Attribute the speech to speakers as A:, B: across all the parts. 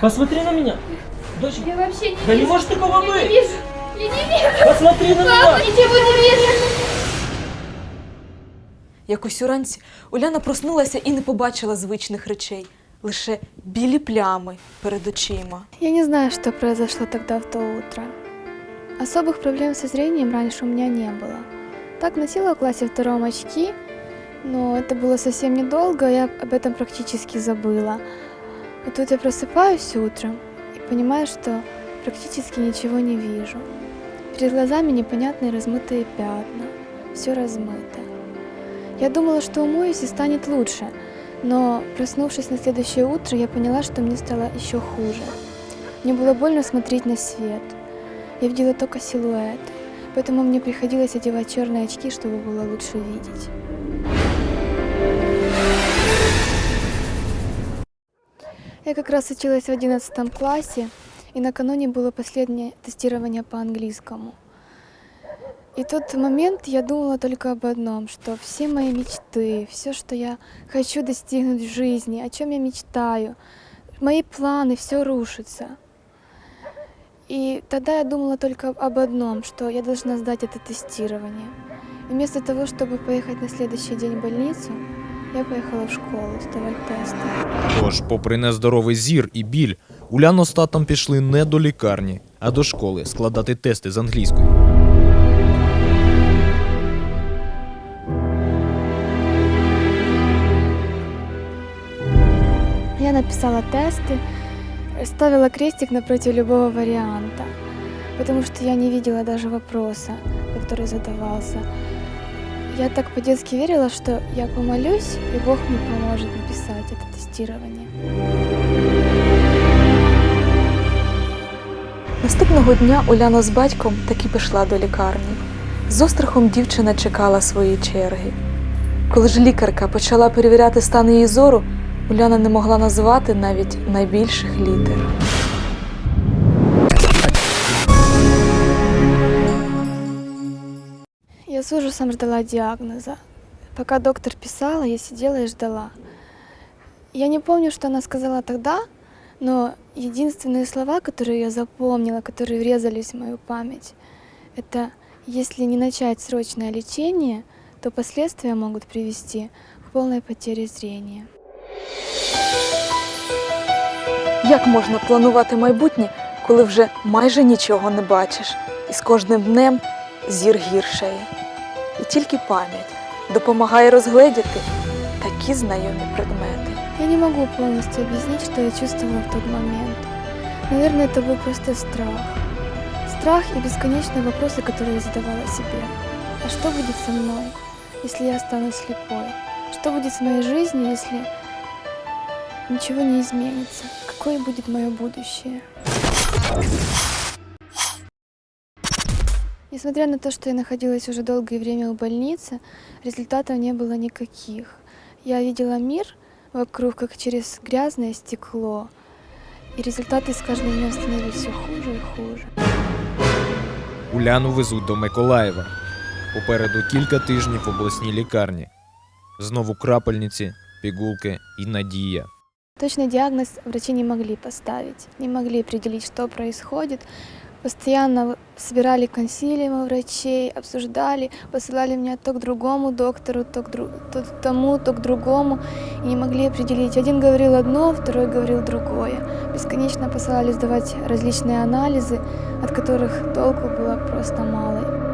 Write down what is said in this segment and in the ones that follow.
A: Посмотри на меня. Доченька,
B: Я вообще не
A: да не
B: вижу.
A: может такого
B: Я не
A: быть.
B: вижу. Я не вижу.
A: Посмотри на
B: Папа,
A: меня.
B: ничего не вижу.
C: Якось уранці Уляна проснулася і не побачила звичних речей, лише білі плями перед очима.
D: Я не знаю, что произошло тогда в то утро. Особых проблем со зрением раньше у меня не было. Так носила в классе втором очки, но это было совсем недолго, я об этом практически забыла. И тут я просыпаюсь утром и понимаю, что практически ничего не вижу. Перед глазами непонятные размытые пятна, все размыто. Я думала, что умоюсь и станет лучше, но проснувшись на следующее утро, я поняла, что мне стало еще хуже. Мне было больно смотреть на свет. Я видела только силуэт, поэтому мне приходилось одевать черные очки, чтобы было лучше видеть. Я как раз училась в 11 классе, и накануне было последнее тестирование по английскому. И тот момент я думала только об одном, что все мои мечты, все, что я хочу достигнуть в жизни, о чем я мечтаю, мои планы, все рушится. И тогда я думала только об одном, что я должна сдать это тестирование. И вместо того, чтобы поехать на следующий день в больницу, я поехала в школу сдавать тесты.
E: Тож, попри нездоровий зір і біль, Уляно з татом пішли не до лікарні, а до школи складати тести з англійської.
D: Я написала тесты, ставила крестик напротив любого варианта, потому что я не видела даже вопроса, который задавался. Я так по-детски верила, что я помолюсь, и Бог мне поможет написать это тестирование.
C: Наступного дня Уляна з батьком таки пішла до лікарні. З острахом дівчина чекала своєї черги. Коли ж лікарка почала перевіряти стан її зору, Уляна не могла назвати навіть найбільших літер.
D: Я с ужасом ждала диагноза. Пока доктор писала, я сидела и ждала. Я не помню, что она сказала тогда, но единственные слова, которые я запомнила, которые врезались в мою память, это если не начать срочное лечение, то последствия могут привести к полной потере зрения.
C: Як можна планувати майбутнє, коли вже майже нічого не бачиш, і з кожним днем зір гіршає. І тільки пам'ять допомагає розгледіти такі знайомі предмети.
D: Я не могу полностью объяснить, что я чувствовала в тот момент. Наверное, это был просто страх. Страх и бесконечные вопросы, которые я задавала себе. А что будет со мной, если я стану слепой? Что будет с моей жизнью, если ничего не изменится? Какое будет мое будущее? Несмотря на то, что я находилась уже долгое время в больнице, результатов не было никаких. Я видела мир вокруг, как через грязное стекло. И результаты с каждым днем становились все хуже и хуже.
E: Уляну везуть до Миколаєва. Попереду кілька тижнів в обласній лікарні. Знову крапельниці, пігулки і надія.
D: Точный диагноз врачи не могли поставить, не могли определить, что происходит. Постоянно собирали консилиумы врачей, обсуждали, посылали меня то к другому доктору, то к, дру- то к тому, то к другому. И не могли определить. Один говорил одно, второй говорил другое. Бесконечно посылали сдавать различные анализы, от которых толку было просто мало.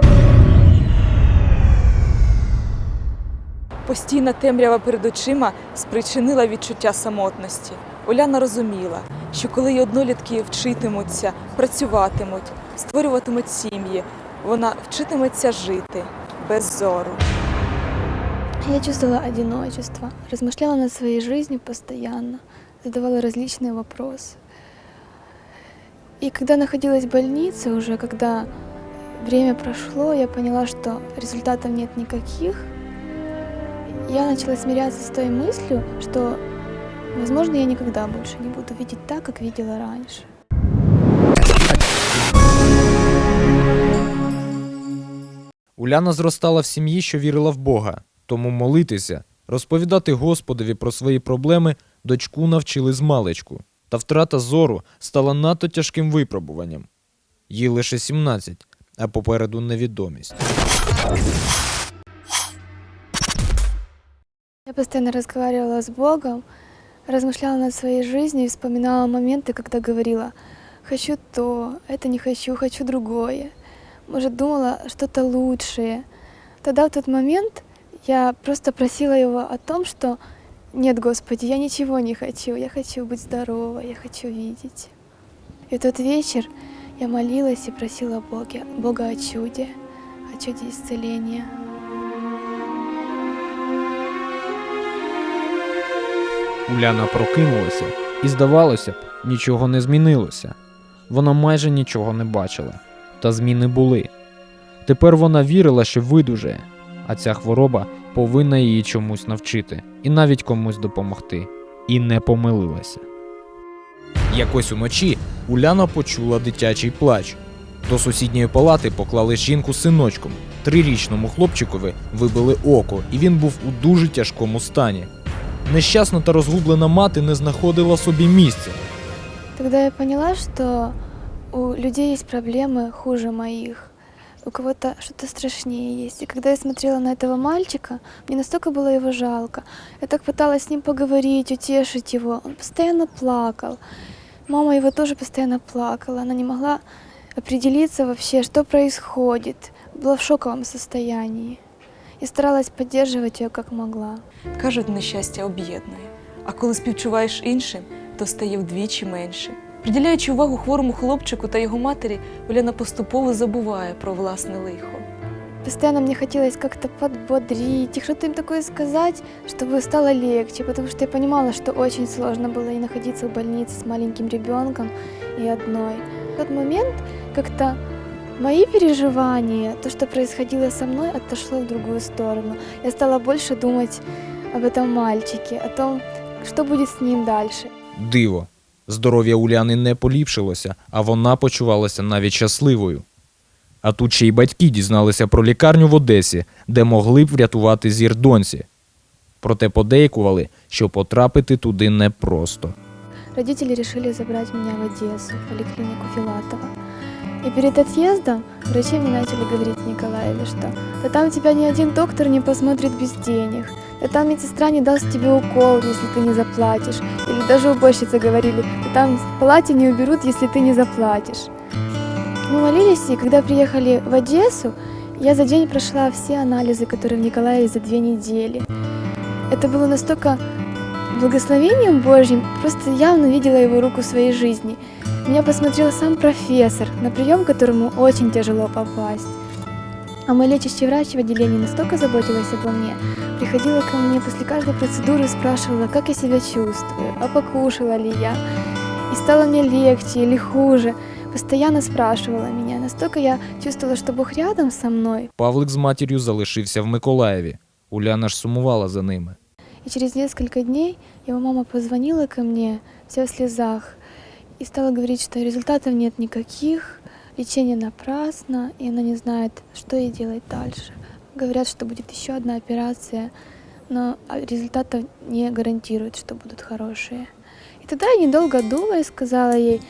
C: Постійна темрява перед очима спричинила відчуття самотності. Уляна розуміла, що коли й однолітки вчитимуться, працюватимуть, створюватимуть сім'ї, вона вчитиметься жити без зору.
D: Я чувствовала одиночество, размышляла над своей жизнью постоянно, задавала различные вопросы. И когда находилась в больнице, уже когда время прошло, я поняла, что результатов нет никаких. Я начала смиряться с той мыслью, что, возможно, я никогда больше не буду видеть так, как видела раньше.
E: Уляна зростала в сім'ї, що вірила в Бога, тому молитися Розповідати Господові про свої проблеми дочку навчили з маличку, та втрата зору стала надто тяжким випробуванням. Їй лише 17, а попереду невідомість.
D: Я постоянно разговаривала с Богом, размышляла над своей жизнью и вспоминала моменты, когда говорила «хочу то, это не хочу, хочу другое». Может, думала что-то лучшее. Тогда в тот момент я просто просила его о том, что «нет, Господи, я ничего не хочу, я хочу быть здоровой, я хочу видеть». И в тот вечер я молилась и просила Бога, Бога о чуде, о чуде исцеления.
E: Уляна прокинулася, і, здавалося б, нічого не змінилося. Вона майже нічого не бачила. Та зміни були. Тепер вона вірила, що видужає, а ця хвороба повинна її чомусь навчити і навіть комусь допомогти. І не помилилася. Якось уночі Уляна почула дитячий плач. До сусідньої палати поклали жінку з синочком. Трирічному хлопчикові вибили око, і він був у дуже тяжкому стані. Нещасна та розгублена мати не знаходила собі місця.
D: Тогда я поняла, что у людей есть проблемы хуже моих. У кого-то что-то страшнее есть. И когда я смотрела на этого мальчика, мне настолько было его жалко. Я так пыталась с ним поговорить, утешить его. Он постоянно плакал. Мама его тоже постоянно плакала. Она не могла определиться вообще, что происходит. Была в шоковом состоянии. И старалась поддерживать ее как могла.
C: Кажуть, нещастя об'єднує, а коли співчуваєш іншим, то стає вдвічі менше. Приділяючи увагу хворому хлопчику та його матері, Уляна поступово забуває про власне лихо.
D: Постоянно мне хотелось как-то подбодрить их, что-то им такое сказать, чтобы стало легче, потому что я понимала, что очень сложно было и находиться в больнице с маленьким ребенком и одной. В тот момент как-то мои переживания, то, что происходило со мной, отошло в другую сторону. Я стала больше думать об этом мальчике, о том, что будет с ним дальше.
E: Диво. Здоров'я Уляни не поліпшилося, а вона почувалася навіть щасливою. А тут ще й батьки дізналися про лікарню в Одесі, де могли б врятувати зір доньці. Проте подейкували, що потрапити туди непросто.
D: Родители решили забрать меня в Одессу, в поликлинику Филатова. И перед отъездом врачи мне начали говорить Николаеве, что «Да там тебя ни один доктор не посмотрит без денег, да там медсестра не даст тебе укол, если ты не заплатишь». Или даже уборщицы говорили «Да там в палате не уберут, если ты не заплатишь». Мы молились, и когда приехали в Одессу, я за день прошла все анализы, которые в Николаеве за две недели. Это было настолько благословением Божьим, просто явно видела его руку в своей жизни. Меня посмотрел сам профессор, на прием к которому очень тяжело попасть. А мой лечащий врач в отделении настолько заботилась обо мне, приходила ко мне после каждой процедуры и спрашивала, как я себя чувствую, а покушала ли я, и стало мне легче или хуже. Постоянно спрашивала меня, настолько я чувствовала, что Бог рядом со мной.
E: Павлик з матір'ю залишився в Миколаєві. Уляна ж сумувала за ними.
D: И через несколько дней его мама позвонила ко мне, вся в слезах, и стала говорить, что результатов нет никаких, лечение напрасно, и она не знает, что ей делать дальше. Говорят, что будет еще одна операция, но а, результатов не гарантируют, что будут хорошие. И тогда я, недолго думая, сказала ей,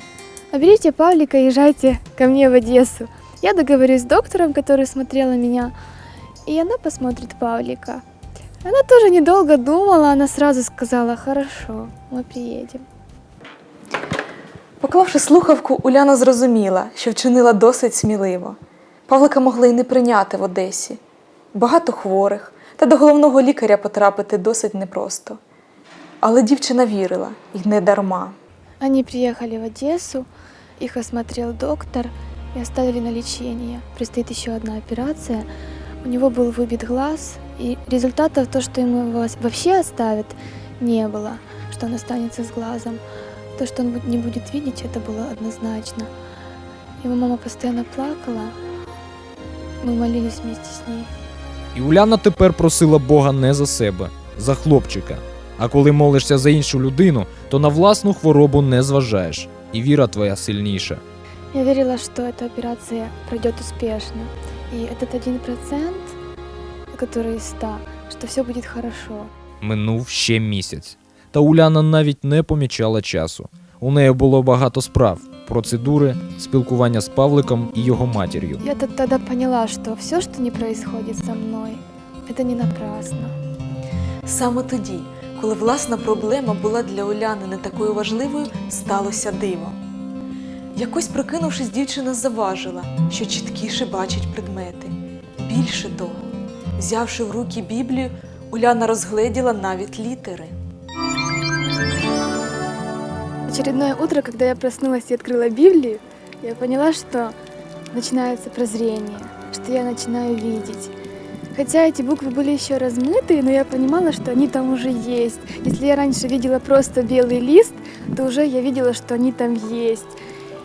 D: а берите Павлика и езжайте ко мне в Одессу. Я договорюсь с доктором, который смотрела меня, и она посмотрит Павлика. Она тоже недолго думала, она сразу сказала, хорошо, мы приедем.
C: Поклавши слухавку, Уляна зрозуміла, що вчинила досить сміливо. Павлика могли й не прийняти в Одесі. Багато хворих, та до головного лікаря потрапити досить непросто. Але дівчина вірила, і не дарма.
D: Они приехали в Одессу, их осмотрел доктор и оставили на лечение. Предстоит еще одна операция. У него был выбит глаз, и результатов то, что ему его вообще оставят, не было, что он останется с глазом. То, что он не будет видеть, это было однозначно. Его мама постоянно плакала. Мы молились вместе с ней.
E: І Уляна тепер просила Бога не за себе, за хлопчика. А коли молишся за іншу людину, то на власну хворобу не зважаєш, і віра твоя сильніша.
D: Я верила, что эта операция пройдет успешно. И этот один процент, который из ста, что все будет хорошо.
E: Минув ще місяць. Та Уляна навіть не помічала часу. У неї було багато справ: процедури, спілкування з Павликом і його матір'ю.
D: Я тогда поняла, что все, что не происходит со мной, это не напрасно.
C: Саме тоді, коли власна проблема була для Уляни не такою важливою, сталося диво. Якось прокинувшись, дівчина заважила, що чіткіше бачить предмети. Більше того, взявши в руки Біблію, Уляна розгледіла навіть літери
D: Очередное утро, когда я проснулась и открыла Библию, я поняла, что начинается прозрение, что я начинаю видеть. Хотя эти буквы были еще размытые, но я понимала, что они там уже есть. Если я раньше видела просто белый лист, то уже я видела, что они там есть.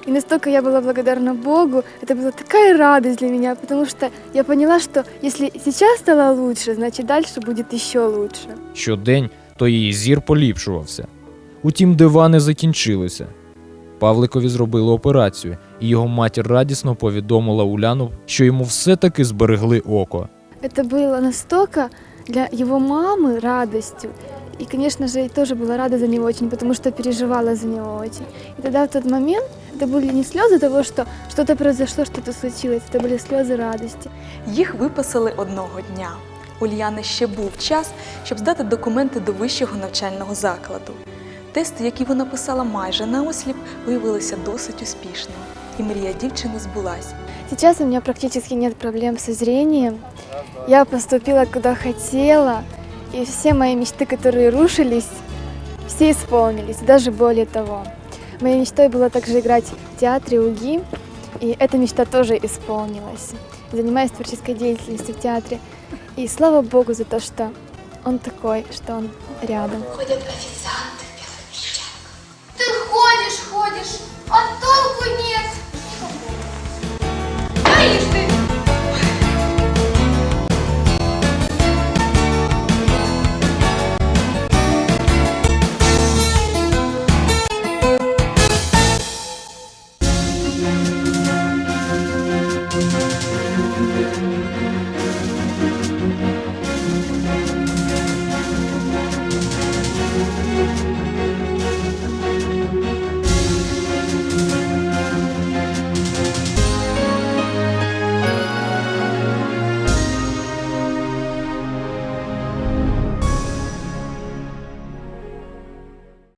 D: И настолько я была благодарна Богу, это была такая радость для меня, потому что я поняла, что если сейчас стало лучше, значит дальше будет еще лучше.
E: Щодень то її зір поліпшувався. Утім, дива не закінчилися. Павликові зробили операцію, і його матір радісно повідомила Уляну, що йому все-таки зберегли око.
D: Это было настолько для его мамы радостью. И, конечно же, я тоже была рада за него очень, потому что переживала за него очень. И тогда в тот момент это были не слезы того, что что-то произошло, что-то случилось, это были слезы радости.
C: Їх виписали одного дня. У Ліяни ще був час, щоб здати документи до вищого навчального закладу. Тести, які вона писала майже наосліп, виявилися досить успішними, і мрія дівчини збулась.
D: Сейчас у меня практически нет проблем со зрением. Я поступила куда хотела, и все мои мечты, которые рушились, все исполнились, даже более того. Моей мечтой было также играть в театре УГИ, и эта мечта тоже исполнилась. Занимаюсь творческой деятельностью в театре. И слава Богу за то, что он такой, что он рядом.
B: Ходят офицеры.